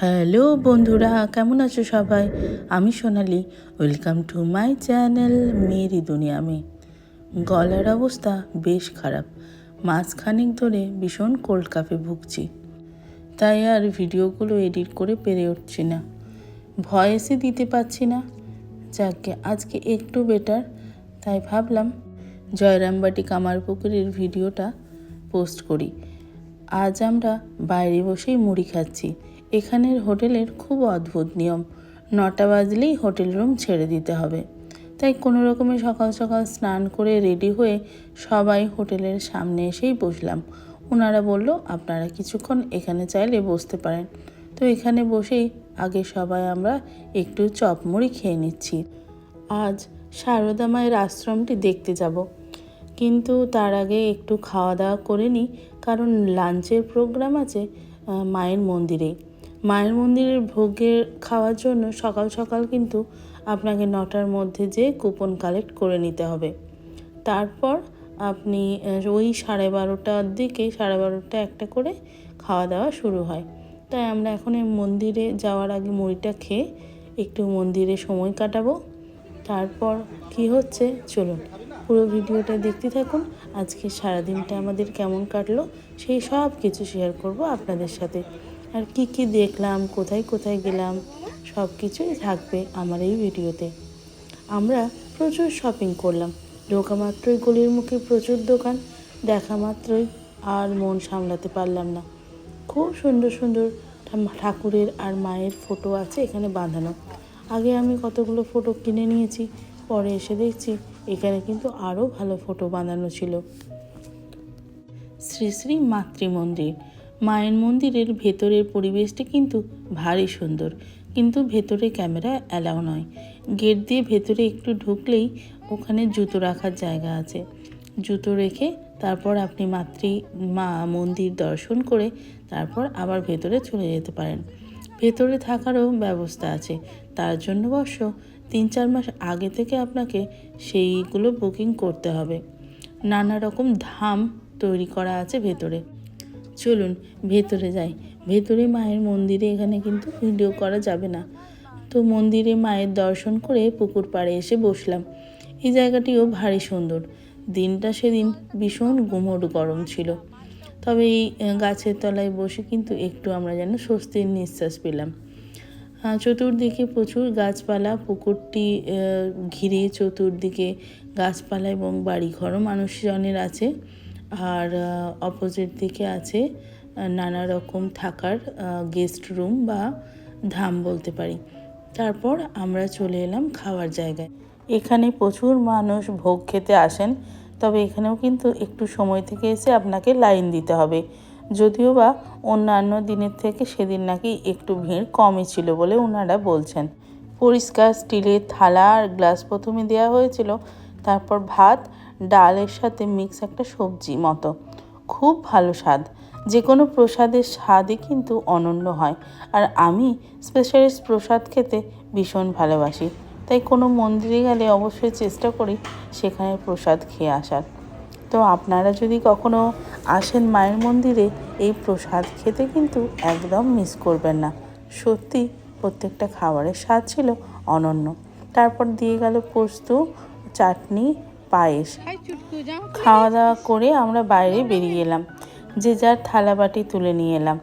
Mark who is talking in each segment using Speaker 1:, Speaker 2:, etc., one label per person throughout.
Speaker 1: Hello বন্ধুরা, কেমন আছো সবাই? আমি Sonali, welcome to my channel Mary দুনিয়া মে গলার অবস্থা বেশ খারাপ মাসখানেক ধরে ভীষণ কোল্ড কাপে ভুগছি। তাই আর ভিডিওগুলো এডিট করে পেরে উঠছি না। ভয়েসে দিতে পারছি না। যাকে আজকে একটু বেটার, তাই ভাবলাম জয়রামবাটি কামারপুকুরের ভিডিওটা পোস্ট করি। আজ আমরা বাইরে বসেই মুড়ি খাচ্ছি। এখানের হোটেলের খুব অদ্ভুত নিয়ম। নটা বাজলেই হোটেল রুম ছেড়ে দিতে হবে। তাই কোনো রকমে সকাল সকাল স্নান করে রেডি হয়ে সবাই হোটেলের সামনে এসেই বসলাম। ওনারা বলল, আপনারা কিছুক্ষণ এখানে চাইলে বসতে পারেন। তো এখানে বসেই আগে সবাই আমরা একটু চপ মুড়ি খেয়ে নিচ্ছি। আজ সারদা মায়ের আশ্রমটি দেখতে যাব। কিন্তু তার আগে একটু খাওয়া দাওয়া করে নিই, কারণ লাঞ্চের প্রোগ্রাম আছে মায়ের মন্দিরে। মায়ের মন্দিরের ভোগের খাওয়ার জন্য সকাল সকাল কিন্তু আপনাকে নটার মধ্যে যে কুপন কালেক্ট করে নিতে হবে। তারপর আপনি ওই সাড়ে বারোটার দিকে, সাড়ে বারোটা একটা করে খাওয়া দাওয়া শুরু হয়। তাই আমরা এখন মন্দিরে যাওয়ার আগে মুড়িটা খেয়ে একটু মন্দিরে সময় কাটাবো। তারপর কি হচ্ছে? চলুন পুরো ভিডিওটা দেখতে থাকুন। আজকে সারাদিনটা আমাদের কেমন কাটলো, সেই সব কিছু শেয়ার করব আপনাদের সাথে। আর কি কি দেখলাম, কোথায় কোথায় গেলাম, সব কিছুই থাকবে আমার এই ভিডিওতে। আমরা প্রচুর শপিং করলাম। ঢোকা মাত্রই গলির মুখে প্রচুর দোকান, দেখা মাত্রই আর মন সামলাতে পারলাম না। খুব সুন্দর সুন্দর ঠাকুরের আর মায়ের ফটো আছে এখানে বাঁধানো। আগে আমি কতগুলো ফটো কিনে নিয়েছি, পরে এসে দেখছি এখানে কিন্তু আরও ভালো ফটো বাঁধানো ছিল। শ্রী শ্রী মাতৃ মন্দির মায়ের মন্দিরের ভেতরের পরিবেশটি কিন্তু ভারী সুন্দর। কিন্তু ভেতরে ক্যামেরা অ্যালাউ নয়। গেট দিয়ে ভেতরে একটু ঢুকলেই ওখানে জুতো রাখার জায়গা আছে। জুতো রেখে তারপর আপনি মাতৃ, মা মন্দির দর্শন করে তারপর আবার ভেতরে চলে যেতে পারেন। ভেতরে থাকারও ব্যবস্থা আছে। তার জন্য অবশ্য তিন চার মাস আগে থেকে আপনাকে সেইগুলো বুকিং করতে হবে। নানা রকম ধাম তৈরি করা আছে ভেতরে। চলুন ভেতরে যাই। ভেতরে মায়ের মন্দিরে এখানে কিন্তু ভিডিও করা যাবে না। তো মন্দিরে মায়ের দর্শন করে পুকুর পাড়ে এসে বসলাম। এই জায়গাটিও ভারী সুন্দর। দিনটা সেদিন ভীষণ গুমোট গরম ছিল। তবে এই গাছের তলায় বসে কিন্তু একটু আমরা যেন স্বস্তির নিঃশ্বাস পেলাম। চতুর্দিকে প্রচুর গাছপালা, পুকুরটি ঘিরে চতুর্দিকে গাছপালা এবং বাড়িঘরও মানুষজনের আছে। আর অপোজিট দিকে আছে নানা রকম থাকার গেস্ট রুম বা ধাম বলতে পারি। তারপর আমরা চলে এলাম খাওয়ার জায়গায়। এখানে প্রচুর মানুষ ভোগ খেতে আসেন, তবে এখানেও কিন্তু একটু সময় থেকে এসে আপনাকে লাইন দিতে হবে। যদিও বা অন্যান্য দিনের থেকে সেদিন নাকি একটু ভিড় কমই ছিল বলে ওনারা বলছেন। পরিষ্কার স্টিলের থালা আর গ্লাস প্রথমে দেওয়া হয়েছিল, তারপর ভাত ডালের সাথে মিক্স একটা সবজি মতো। খুব ভালো স্বাদ। যে কোনো প্রসাদের স্বাদই কিন্তু অনন্য হয়। আর আমি স্পেশালিস্ট প্রসাদ খেতে ভীষণ ভালোবাসি। তাই কোনো মন্দিরে গেলে অবশ্যই চেষ্টা করি সেখানে প্রসাদ খেয়ে আসার। তো আপনারা যদি কখনো আসেন মায়ের মন্দিরে, এই প্রসাদ খেতে কিন্তু একদম মিস করবেন না। সত্যি প্রত্যেকটা খাবারের স্বাদ ছিল অনন্য। তারপর দিয়ে গেল পোস্ত, চাটনি পায়েস। খাওয়া দাওয়া করে আমরা বাইরে বেরিয়ে এলাম। যে যার থালা বাটি তুলে নিয়ে এলাম।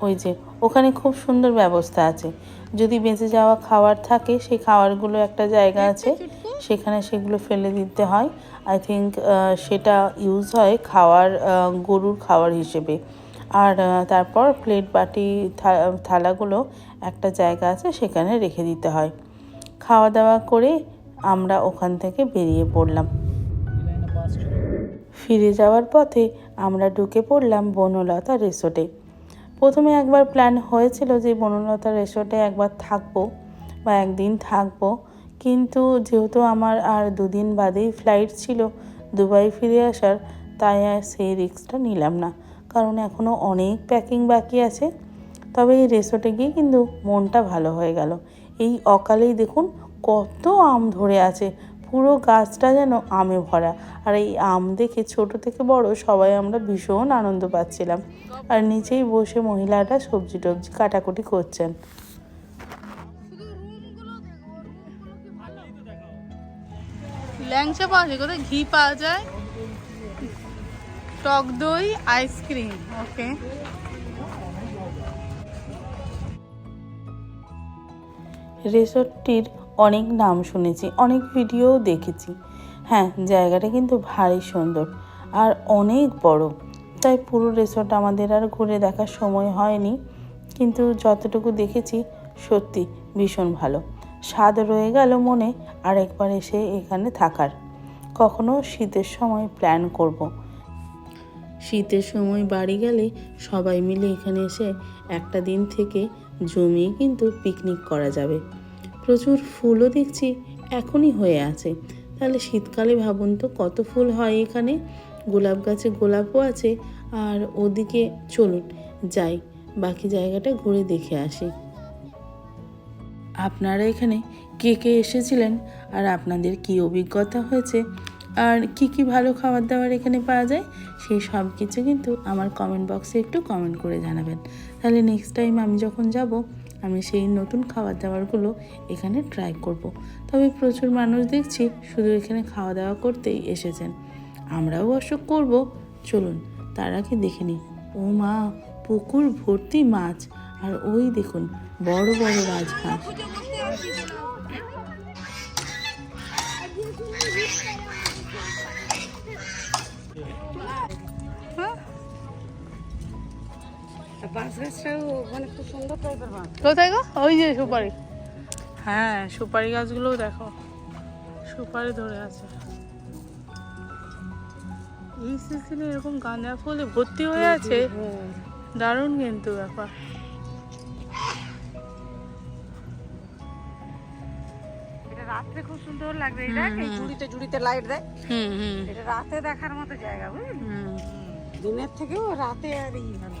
Speaker 1: ওই যে ওখানে খুব সুন্দর ব্যবস্থা আছে। যদি বেঁচে যাওয়া খাবার থাকে সেই খাবারগুলো একটা জায়গা আছে। সেখানে সেগুলো ফেলে দিতে হয়। আই থিঙ্ক সেটা ইউজ হয় খাওয়ার গরুর খাওয়ার হিসেবে। আর তারপর প্লেট বাটি থা- থালাগুলো একটা জায়গা আছে সেখানে রেখে দিতে হয়। খাওয়া দাওয়া করে আমরা ওখান থেকে বেরিয়ে পড়লাম। ফিরে যাওয়ার পথে আমরা ঢুকে পড়লাম বনলতা রিসোর্টে। প্রথমে একবার প্ল্যান হয়েছিল যে বনলতা রিসোর্টে একবার থাকব বা একদিন থাকব। কিন্তু যেহেতু আমার আর দুদিন বাদেই ফ্লাইট ছিল দুবাই ফিরে আসার, তাই আর সেই রিস্কটা নিলাম না। কারণ এখনও অনেক প্যাকিং বাকি আছে। তবে এই রিসোর্টে গিয়ে কিন্তু মনটা ভালো হয়ে গেল। এই অকালেই দেখুন কত আম ধরে আছে। পুরো গাছটা যেন আমে ভরা। আর এই আম দেখে ছোট থেকে বড় সবাই আমরা ভীষণ আনন্দ পাচ্ছিলাম। আর নিচেই বসে মহিলারা সবজি টবজি কাটাকুটি করছেন।
Speaker 2: ল্যাংচা পাওয়া যায় কোথায় ঘি পাওয়া যায়? টক দই আইসক্রিম ওকে
Speaker 1: রিসোর্টটির অনেক নাম শুনেছি, অনেক ভিডিও দেখেছি। হ্যাঁ জায়গাটা কিন্তু ভারী সুন্দর আর অনেক বড়। তাই পুরো রিসোর্ট আমাদের আর ঘুরে দেখার সময় হয়নি। কিন্তু যতটুকু দেখেছি, সত্যি ভীষণ ভালো। স্বাদ রয়ে গেল মনে আর একবার এসে এখানে থাকার। কখনো শীতের সময় প্ল্যান করব। শীতের সময় বাড়ি গেলে সবাই মিলে এখানে এসে একটা দিন থেকে জমিয়ে কিন্তু পিকনিক করা যাবে। প্রচুর ফুলও দেখছি, এখনই হয়ে আছে। তাহলে শীতকালে ভাবুন তো কত ফুল হয় এখানে। গোলাপ গাছে গোলাপও আছে, আর ওদিকে চলুন, যাই। বাকি জায়গাটা ঘুরে দেখে আসি। আপনারা এখানে কে কে এসেছিলেন? আর আপনাদের কি অভিজ্ঞতা হয়েছে? আর কি কি ভালো খাবার দাবার এখানে পাওয়া যায়? সেই সব কিছু কিন্তু আমার কমেন্ট বক্সে একটু কমেন্ট করে জানাবেন। তাহলে নেক্সট টাইম আমি যখন যাব আমি সেই নতুন খাবার দাবারগুলো এখানে ট্রাই করব। তবে প্রচুর মানুষ দেখছি শুধু এখানে খাওয়া দাওয়া করতেই এসেছেন। আমরাও অসুখ করব। চলুন, তার আগে দেখে নিই। ও মা, পুকুর ভর্তি মাছ। আর ওই দেখুন, বড় বড় রাজহাঁস।
Speaker 2: কোথায় গো? ওই যে সুপারি। হ্যাঁ সুপারি গাছগুলোও দেখো। সুপারি ধরে আছে। এই সিজনে এরকম গাঁদা ফুলে ভর্তি হয়ে আছে? দারুণ কিন্তু ব্যাপার।
Speaker 3: এটা রাত্রে খুব সুন্দর লাগবে এই জুড়িতে জুড়িতে লাইট দেয়
Speaker 2: হুম হুম।
Speaker 3: এটা রাতে দেখার মতো জায়গা বুঝলি?
Speaker 2: হুম।
Speaker 3: দিনের থেকেও রাতে আর ই ভালো।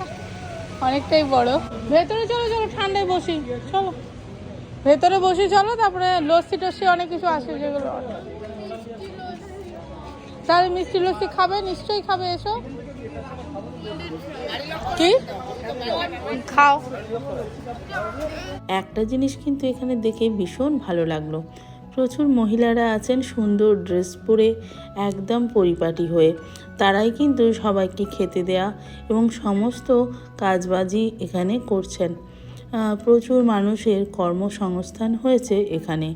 Speaker 2: অনেকটাই বড়। ভেতরে চলো চলো ঠান্ডায় বসি চলো। ভেতরে বসি চলো তারপরে লস্যি টস্যি অনেক কিছু আসে যেগুলো তাহলে মিষ্টি লস্যি খাবে? নিশ্চয়ই খাবে এসো। কি? খাও।
Speaker 1: একটা জিনিস কিন্তু এখানে দেখে ভীষণ ভালো লাগল। প্রচুর মহিলারা আছেন সুন্দর ড্রেস পরে একদম পরিপাটি হয়ে। তারাই কিন্তু সবাইকে খেতে দেয়া এবং সমস্ত কাজবাজি এখানে করছেন। প্রচুর মানুষের কর্মসংস্থান হয়েছে এখানে।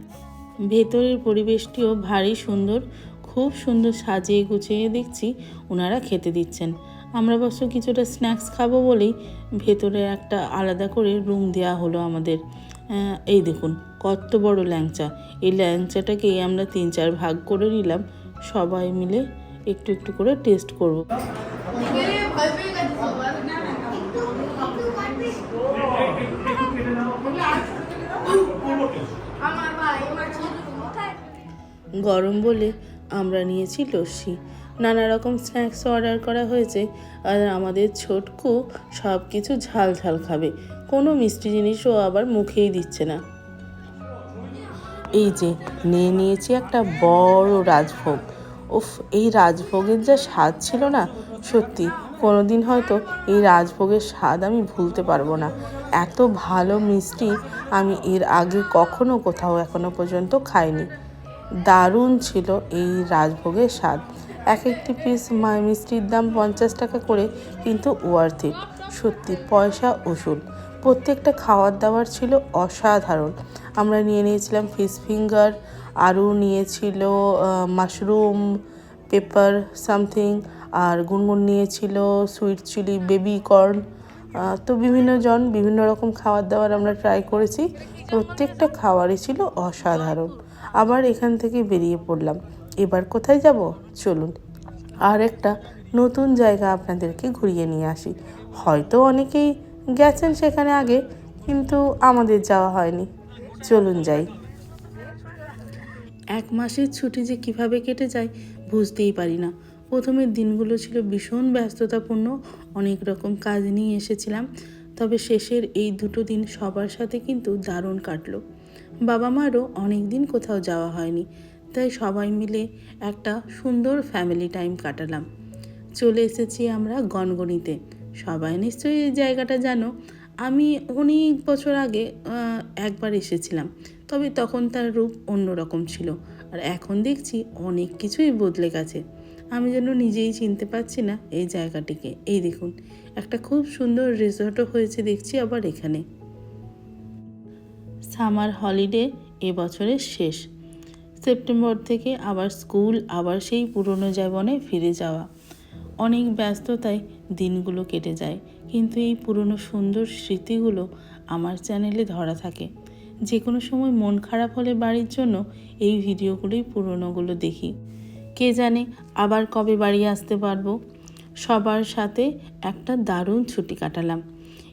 Speaker 1: ভেতরের পরিবেশটিও ভারী সুন্দর, খুব সুন্দর সাজিয়ে গুছিয়ে দেখছি ওনারা খেতে দিচ্ছেন। আমরা অবশ্য কিছুটা স্ন্যাক্স খাব বলেই ভেতরে একটা আলাদা করে রুম দেওয়া হলো আমাদের। এই দেখুন, কত বড় ল্যাংচা। এই ল্যাংচাটাকেই আমরা তিন চার ভাগ করে নিলাম, সবাই মিলে একটু একটু করে টেস্ট করব। গরম বলে আমরা নিয়েছি লস্যি। নানা রকম স্ন্যাক্স অর্ডার করা হয়েছে আর আমাদের ছোটকু সব কিছু ঝাল ঝাল খাবে। কোনো মিষ্টি জিনিসও আবার মুখেই দিচ্ছে না। এই যে, নিয়ে নিয়েছি একটা বড় রাজভোগ। উফ, এই রাজভোগের যা স্বাদ ছিল না, সত্যি, কোনোদিন হয়তো এই রাজভোগের স্বাদ আমি ভুলতে পারব না। এত ভালো মিষ্টি আমি এর আগে কখনো কোথাও এখনও পর্যন্ত খাইনি। দারুণ ছিল এই রাজভোগের স্বাদ। এক একটি পিস মিষ্টির দাম পঞ্চাশ টাকা করে, কিন্তু ওয়ার্থ ইট সত্যি, পয়সা উসুল। প্রত্যেকটা খাওয়ার দাওয়ার ছিল অসাধারণ। আমরা নিয়ে নিয়েছিলাম ফিশ ফিঙ্গার আরও নিয়েছিল মাশরুম পেপার সামথিং আর গুনগুন নিয়েছিল সুইট চিলি বেবি কর্ন তো বিভিন্ন জন বিভিন্ন রকম খাবার দাবার আমরা ট্রাই করেছি। প্রত্যেকটা খাবারই ছিল অসাধারণ। আবার এখান থেকে বেরিয়ে পড়লাম। এবার কোথায় যাব? চলুন। আর একটা নতুন জায়গা আপনাদেরকে ঘুরিয়ে নিয়ে আসি। হয়তো অনেকেই গেছেন সেখানে আগে, কিন্তু আমাদের যাওয়া হয়নি। চলুন যাই। এক মাসের ছুটি যে কীভাবে কেটে যায় বুঝতেই পারি না। প্রথমের দিনগুলো ছিল ভীষণ ব্যস্ততাপূর্ণ, অনেক রকম কাজ নিয়ে এসেছিলাম, তবে শেষের এই দুটো দিন সবার সাথে কিন্তু দারুণ কাটলো। বাবা মারও অনেক দিন কোথাও যাওয়া হয়নি, তাই সবাই মিলে একটা সুন্দর ফ্যামিলি টাইম কাটালাম। চলে এসেছি আমরা গনগনিতে সবাই নিশ্চয়ই এই জায়গাটা জানো। আমি অনেক বছর আগে একবার এসেছিলাম, তবে তখন তার রূপ অন্যরকম ছিল। আর এখন দেখছি অনেক কিছুই বদলে গেছে। আমি যেন নিজেই চিনতে পারছি না এই জায়গাটিকে। এই দেখুন, একটা খুব সুন্দর রিসর্টও হয়েছে দেখছি আবার এখানে। সামার হলিডে এবছরের শেষ। সেপ্টেম্বর থেকে আবার স্কুল আবার সেই পুরনো জীবনে ফিরে যাওয়া। অনেক ব্যস্ততায় দিনগুলো কেটে যায়। কিন্তু এই পুরনো সুন্দর স্মৃতিগুলো আমার চ্যানেলে ধরা থাকে। যে কোনো সময় মন খারাপ হলে বাড়ির জন্য এই ভিডিওগুলোই পুরনোগুলো দেখি। কে জানে আবার কবে বাড়ি আসতে পারব? সবার সাথে একটা দারুণ ছুটি কাটালাম।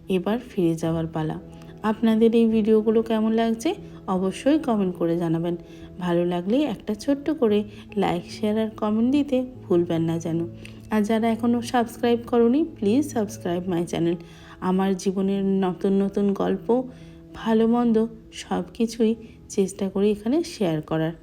Speaker 1: এবার ফিরে যাওয়ার পালা। আপনাদের এই ভিডিওগুলো কেমন লাগছে অবশ্যই কমেন্ট করে জানাবেন। ভালো লাগলে একটা ছোট্ট করে লাইক, শেয়ার আর কমেন্ট দিতে ভুলবেন না যেন। আর যারা এখনও সাবস্ক্রাইব করনি প্লিজ সাবস্ক্রাইব মাই চ্যানেল আমার জীবনের নতুন নতুন গল্প, ভালো মন্দ সব কিছুই চেষ্টা করি এখানে শেয়ার করার।